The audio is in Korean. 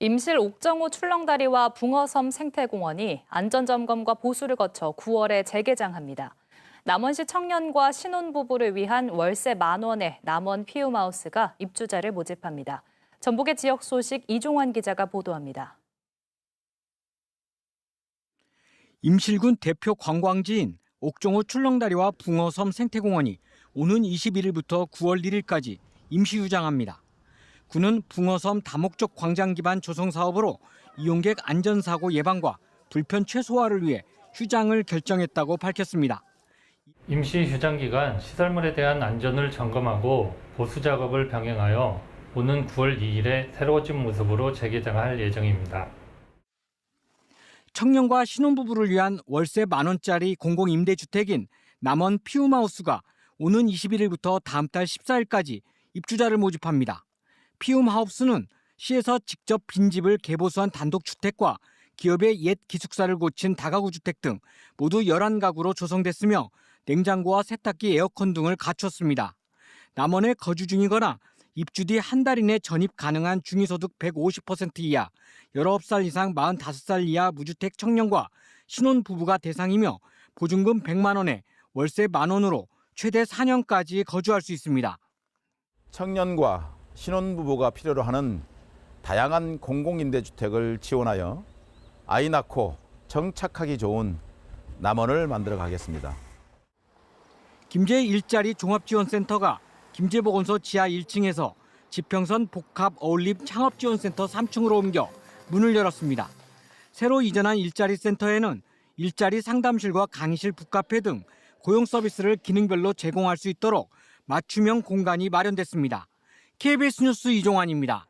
임실 옥정호 출렁다리와 붕어섬 생태공원이 안전점검과 보수를 거쳐 9월에 재개장합니다. 남원시 청년과 신혼부부를 위한 월세 만 원의 남원 피우마우스가 입주자를 모집합니다. 전북의 지역 소식 이종환 기자가 보도합니다. 임실군 대표 관광지인 옥정호 출렁다리와 붕어섬 생태공원이 오는 21일부터 9월 1일까지 임시 휴장합니다. 군은 붕어섬 다목적 광장 기반 조성 사업으로 이용객 안전사고 예방과 불편 최소화를 위해 휴장을 결정했다고 밝혔습니다. 임시 휴장 기간 시설물에 대한 안전을 점검하고 보수 작업을 병행하여 오는 9월 2일에 새로워진 모습으로 재개장할 예정입니다. 청년과 신혼부부를 위한 월세 만 원짜리 공공임대주택인 남원 피움하우스가 오는 21일부터 다음 달 14일까지 입주자를 모집합니다. 피움 하우스는 시에서 직접 빈집을 개보수한 단독주택과 기업의 옛 기숙사를 고친 다가구 주택 등 모두 11가구로 조성됐으며 냉장고와 세탁기, 에어컨 등을 갖췄습니다. 남원에 거주 중이거나 입주 뒤 한 달 이내 전입 가능한 중위소득 150% 이하, 19살 이상 45살 이하 무주택 청년과 신혼 부부가 대상이며 보증금 100만 원에 월세 만 원으로 최대 4년까지 거주할 수 있습니다. 청년과 신혼부부가 필요로 하는 다양한 공공임대주택을 지원하여 아이 낳고 정착하기 좋은 남원을 만들어 가겠습니다. 김제 일자리 종합지원센터가 김제보건소 지하 1층에서 지평선 복합 어울림 창업지원센터 3층으로 옮겨 문을 열었습니다. 새로 이전한 일자리 센터에는 일자리 상담실과 강의실 북카페 등 고용 서비스를 기능별로 제공할 수 있도록 맞춤형 공간이 마련됐습니다. KBS 뉴스 이종환입니다.